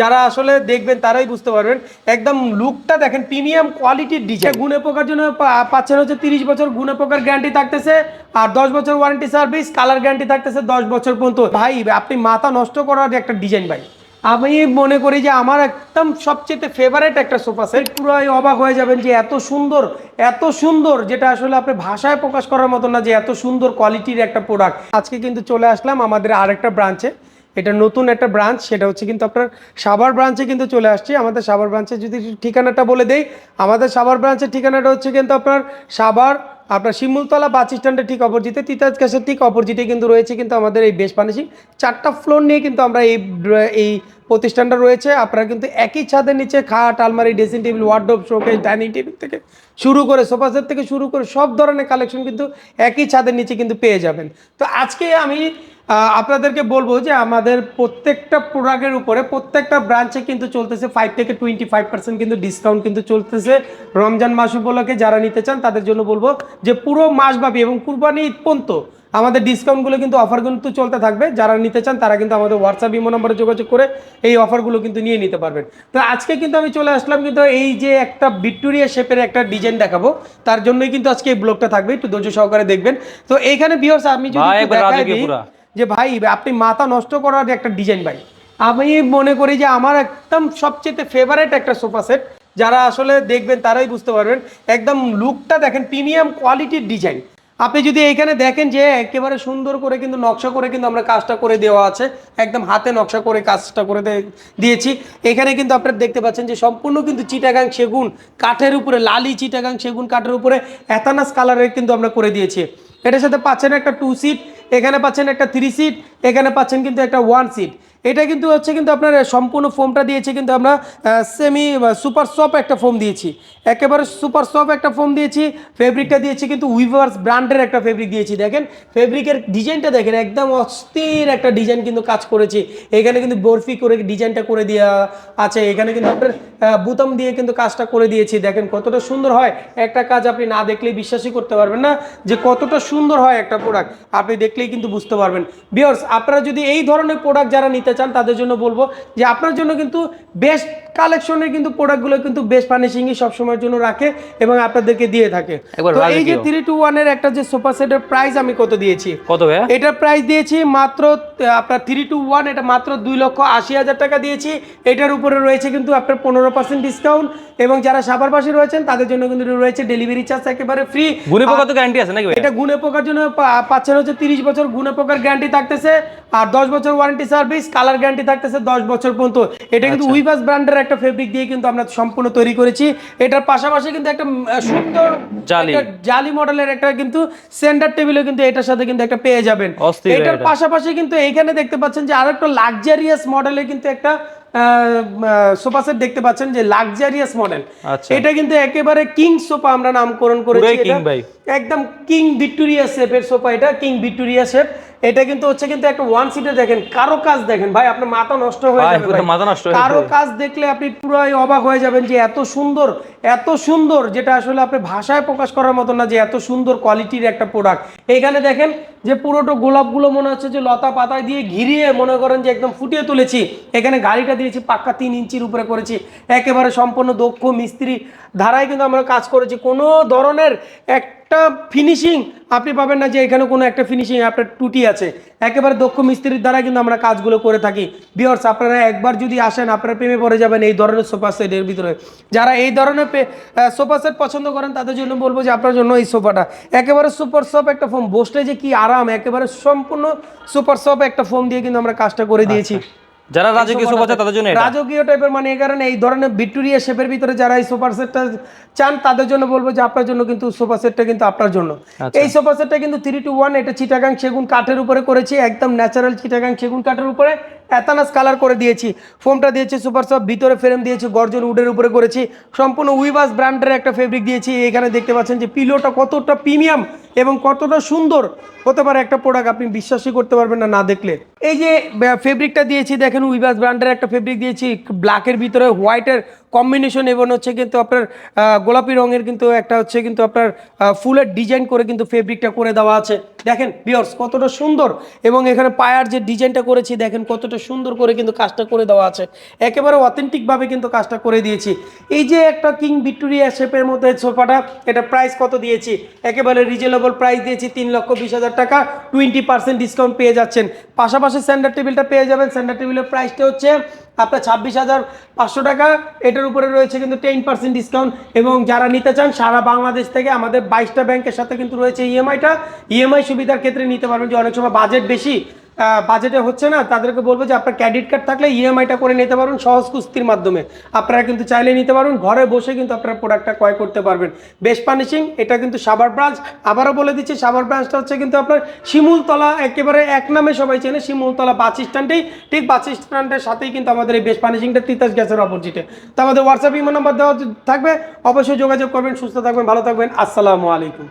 যারা আসলে দেখবেন তারাই বুঝতে পারবেন। একদম লুকটা দেখেন প্রিমিয়াম কোয়ালিটির ডিজাইন গুনে পোকার জন্য পাচ্ছেন হচ্ছে তিরিশ বছর গুনে পোকার গ্যারান্টি থাকতেছে, আর দশ বছর ওয়ারেন্টি সার্ভিস কালার গ্যারান্টি থাকতেছে দশ বছর পর্যন্ত। ভাই, আপনি মাথা নষ্ট করার একটা ডিজাইন ভাই। আমি মনে করি যে আমার একদম সবচেয়ে ফেভারেট একটা সোফা সেট পুরোই অবাক হয়ে যাবেন যে এত সুন্দর এত সুন্দর, যেটা আসলে আপনি ভাষায় প্রকাশ করার মতো না যে এত সুন্দর কোয়ালিটির একটা প্রোডাক্ট আজকে কিন্তু চলে আসলাম আমাদের আরেকটা ব্রাঞ্চে এটা নতুন একটা ব্রাঞ্চ সেটা হচ্ছে কিন্তু আপনার সাভার ব্রাঞ্চে কিন্তু চলে আসছে। আমাদের সাভার ব্রাঞ্চে যদি ঠিকানাটা বলে দেই, আমাদের সাভার ব্রাঞ্চের ঠিকানাটা হচ্ছে কিন্তু আপনার সাভার, আপনার শিমুলতলা বাস স্ট্যান্ডের ঠিক অপোজিটে তিতাজ গ্যাসের ঠিক অপোজিটে কিন্তু রয়েছে কিন্তু আমাদের এই বেশ পানিসিং চারটা ফ্লোর নিয়ে কিন্তু আমরা এই এই প্রতিষ্ঠানটা রয়েছে, আপনারা কিন্তু একই ছাদের নিচে খাট, আলমারি dressing table wardrobe showcase dining table থেকে শুরু করে সোফা সেট থেকে শুরু করে সব ধরনের কালেকশন কিন্তু একই ছাদের নিচে কিন্তু পেয়ে যাবেন। তো আজকে আমি আপনাদেরকে বলব যে আমাদের প্রত্যেকটা প্রোডাক্টের উপরে প্রত্যেকটা ব্রাঞ্চে কিন্তু চলতেছে ফাইভ থেকে টোয়েন্টি ফাইভ পার্সেন্ট কিন্তু ডিসকাউন্ট কিন্তু চলতেছে। রমজান মাস উপলক্ষে যারা নিতে চান তাদের জন্য বলব যে পুরো মাসব্যাপী এবং কুরবানি ঈদ পর্যন্ত আমাদের ডিসকাউন্টগুলো কিন্তু অফার কিন্তু চলতে থাকবে। যারা নিতে চান তারা কিন্তু আমাদের হোয়াটসঅ্যাপ ইমো নম্বরে যোগাযোগ করে এই অফারগুলো কিন্তু নিয়ে নিতে পারবেন। তো আজকে কিন্তু আমি চলে আসলাম কিন্তু এই যে একটা ভিক্টোরিয়া শেপের একটা ডিজাইন দেখাবো তার জন্যই কিন্তু আজকে এই ব্লগটা থাকবে। একটু ধৈর্য সহকারে দেখবেন। তো এইখানে বিয়র্স আমি যদি দেখাই দিই, যে ভাই আপনি মাথা নষ্ট করার একটা ডিজাইন ভাই আমি মনে করি যে আমার একদম সবচেয়ে ফেভারেট একটা সোফা সেট যারা আসলে দেখবেন তারাই বুঝতে পারবেন। একদম লুকটা দেখেন প্রিমিয়াম কোয়ালিটির ডিজাইন আপনি যদি এখানে দেখেন যে একেবারে সুন্দর করে কিন্তু নকশা করে কিন্তু আমরা কাজটা করে দেওয়া আছে, একদম হাতে নকশা করে কাজটা করে দিয়েছি। এখানে কিন্তু আপনারা দেখতে পাচ্ছেন যে সম্পূর্ণ কিন্তু চিটাগাং সেগুন কাঠের উপরে, লালি চিটাগাং সেগুন কাঠের উপরে অ্যাথানাস কালারের কিন্তু আমরা করে দিয়েছি। এটার সাথে পাচ্ছেন একটা টু সিট এখানে পাচ্ছেন একটা থ্রি সিট এখানে পাচ্ছেন কিন্তু একটা ওয়ান সিট এটা কিন্তু হচ্ছে কিন্তু আপনার সম্পূর্ণ ফোমটা দিয়েছি কিন্তু আমরা সেমি সুপার সফট একটা ফোম দিয়েছি। একেবারে সুপার সফট একটা ফোম দিয়েছি ফেব্রিকটা দিয়েছি কিন্তু উইভার্স ব্র্যান্ডের একটা ফেব্রিক দিয়েছি। দেখেন ফেব্রিকের ডিজাইনটা দেখেন, একদম অস্থির একটা ডিজাইন কিন্তু কাজ করেছি। এখানে কিন্তু বরফি করে ডিজাইনটা করে দেওয়া আছে। এখানে কিন্তু আপনার বুতাম দিয়ে কিন্তু কাজটা করে দিয়েছি। দেখেন কতটা সুন্দর হয়। একটা কাজ আপনি না দেখলেই বিশ্বাসই করতে পারবেন না যে কতটা সুন্দর হয় একটা প্রোডাক্ট আপনি দেখলেই কিন্তু বুঝতে পারবেন। বিয়ার্স আপনারা যদি এই ধরনের প্রোডাক্ট যারা নিতে চান তাদের জন্য বলব যে আপনার জন্য কিন্তু বেস্ট কালেকশনের কিন্তু প্রোডাক্টগুলো কিন্তু বেস্ট ফার্নিশিংই সবসময়ের জন্য রাখে এবং আপনাদেরকে দিয়ে থাকে। তো এই যে থ্রি টু ওয়ানের একটা যে সোফা সেটের প্রাইস আমি কত দিয়েছি? কত এটার প্রাইস দিয়েছি মাত্র আপনার থ্রি টু ওয়ান এটা মাত্র দুই লক্ষ আশি হাজার টাকা দিয়েছি। এটার উপরে রয়েছে কিন্তু আপনার পনেরো পার্সেন্ট ডিসকাউন্ট এবং যারা সাভার পাশে রয়েছেন তাদের জন্য কিন্তু রয়েছে ডেলিভারি চার্জ একেবারে ফ্রি গুণে পোকা তো গ্যারান্টি আছে নাকি এটা গুনে পোকার জন্য পাচ্ছেন হচ্ছে তিরিশ বছর গুনে পোকার গ্যারান্টি থাকতেছে। আর দশ বছর ওয়ারেন্টি সার্ভিস কালার গ্যারান্টি থাকতেছে দশ বছর পর্যন্ত এটা কিন্তু আচ্ছা। উইভাস ব্র্যান্ডের একটা ফেব্রিক দিয়ে কিন্তু আমরা সম্পূর্ণ তৈরি করেছি এটার পাশাপাশি কিন্তু একটা সুন্দর জালি। জালি মডেলের একটা কিন্তু সেন্টার টেবিলও কিন্তু এটার সাথে কিন্তু একটা পেয়ে যাবেন এটার পাশাপাশি কিন্তু এইখানে দেখতে পাচ্ছেন যে আরেকটা লাক্সারিয়াস মডেলের কিন্তু একটা সোফা সেট দেখতে পাচ্ছেন যে লাক্সারিয়াস মডেল আচ্ছা। এটা কিন্তু একেবারে কিং সোফা আমরা নামকরণ করেছি। একদম কিং ভিক্টোরিয়া শেপের সোফা এটা কিং ভিক্টোরিয়া শেপ এটা কিন্তু হচ্ছে কিন্তু একটা ওয়ান সিটে দেখেন কারও কাজ দেখেন ভাই আপনার মাথা নষ্ট হয়ে যাবে পুরো মাথা নষ্ট কারও কাজ দেখলে আপনি পুরোই অবাক হয়ে যাবেন যে এত সুন্দর এত সুন্দর যেটা আসলে আপনি ভাষায় প্রকাশ করার মতো না যে এত সুন্দর কোয়ালিটির একটা প্রোডাক্ট এইখানে দেখেন যে পুরোটো গোলাপগুলো মনে হচ্ছে যে লতা পাতায় দিয়ে ঘিরিয়ে মনে করেন যে একদম ফুটিয়ে তুলেছি। এখানে গাড়িটা দিয়েছি পাক্কা তিন ইঞ্চির উপরে করেছি। একেবারে সম্পূর্ণ দক্ষ মিস্ত্রি। ধারায় কিন্তু আমরা কাজ করেছি। কোনো ধরনের একটা ফিনিশিং আপনি পাবেন না যে এখানে কোনো একটা ফিনিশিং আপনার টুটি আছে। একেবারে দক্ষ মিস্ত্রির দ্বারা কিন্তু আমরা কাজগুলো করে থাকি। বিয়ার্স আপনারা একবার যদি আসেন আপনারা প্রেমে পড়ে যাবেন এই ধরনের সোফা সেটের ভিতরে। যারা এই ধরনের সোফা সেট পছন্দ করেন তাদের জন্য বলব যে আপনার জন্য এই সোফাটা একেবারে সুপার সফট একটা ফোম বসলে যে কি আরাম একেবারে সম্পূর্ণ সুপার সফট একটা ফোম দিয়ে কিন্তু আমরা কাজটা করে দিয়েছি। যারা রাজকীয় সোফা চায় তাদের জন্য রাজকীয় টাইপের মানে এই কারণে এই ধরনের ভিক্টোরিয়া শেপের ভিতরে যারা এই সোফা সেটটা চান তাদের জন্য বলব যে আপনার জন্য কিন্তু সোফা সেটটা কিন্তু আপনার জন্য। আচ্ছা। এই সোফা সেটটা কিন্তু থ্রি টু ওয়ান এটা চিটাগাং সেগুন কাঠের উপরে করেছি একদম ন্যাচারাল চিটাগাং সেগুন কাঠের উপরে। অ্যাথানাস কালার করে দিয়েছি। ফোমটা দিয়েছি সুপার সফট ভিতরে ফ্রেম দিয়েছি, গর্জন উডের উপরে করেছি। সম্পূর্ণ উইবাস ব্র্যান্ডের একটা ফেব্রিক দিয়েছি। এখানে দেখতে পাচ্ছেন যে পিলোটা কতটা প্রিমিয়াম এবং কতটা সুন্দর হতে পারে একটা প্রোডাক্ট আপনি বিশ্বাসই করতে পারবেন না না দেখলে। এই যে ফেব্রিকটা দিয়েছি, দেখেন উইবাস ব্র্যান্ডের একটা ফেব্রিক দিয়েছি ব্ল্যাকের ভিতরে হোয়াইটের কম্বিনেশন এবং হচ্ছে কিন্তু আপনার গোলাপি রঙের কিন্তু একটা হচ্ছে কিন্তু আপনার ফুলের ডিজাইন করে কিন্তু ফেব্রিকটা করে দেওয়া আছে। দেখেন বিয়র্স কতটা সুন্দর। এবং এখানে পায়ার যে ডিজাইনটা করেছি, দেখেন কতটা সুন্দর করে কিন্তু কাজটা করে দেওয়া আছে। একেবারে অথেন্টিকভাবে কিন্তু কাজটা করে দিয়েছি। এই যে একটা কিং ভিক্টোরিয়া শেপের মধ্যে সোফাটা, এটা প্রাইস কত দিয়েছি? একেবারে রিজনেবল প্রাইস দিয়েছি, তিন লক্ষ বিশ হাজার টাকা। টোয়েন্টি পার্সেন্ট ডিসকাউন্ট পেয়ে যাচ্ছেন। পাশাপাশি স্যান্ডার টেবিলটা পেয়ে যাবেন। স্যান্ডার টেবিলের প্রাইসটা হচ্ছে আপনার ছাব্বিশ হাজার পাঁচশো টাকা, এটার উপরে রয়েছে কিন্তু টেন পার্সেন্ট ডিসকাউন্ট এবং যারা নিতে চান, সারা বাংলাদেশ থেকে আমাদের বাইশটা ব্যাংকের সাথে কিন্তু রয়েছে ইএমআইটা ইএমআই সুবিধার ক্ষেত্রে নিতে পারবেন যে অনেক সময় বাজেট বেশি বাজেটে হচ্ছে না, তাদেরকে বলব যে আপনার ক্রেডিট কার্ড থাকলে ইএমআইটা করে নিতে পারুন সহজ কুস্তির মাধ্যমে। আপনারা কিন্তু চাইলে নিতে পারবেন ঘরে বসে কিন্তু আপনারা প্রোডাক্টটা ক্রয় করতে পারবেন। বেশ পানিশিং এটা কিন্তু সাভার ব্রাঞ্চ আবারও বলে দিচ্ছি, সাভার ব্রাঞ্চটা হচ্ছে কিন্তু আপনার শিমুলতলা, একেবারে এক নামে সবাই চেনে, শিমুলতলা বাস স্ট্যান্ডেই, ঠিক বাস স্ট্যান্ডের সাথেই কিন্তু আমাদের এই বেশ পানিশিংটা তিতাস গ্যাসের অপোজিটে তো আমাদের হোয়াটসঅ্যাপ ইমো নাম্বার দেওয়া থাকবে, অবশ্যই যোগাযোগ করবেন, সুস্থ থাকবেন, ভালো থাকবেন, আসসালামু আলাইকুম।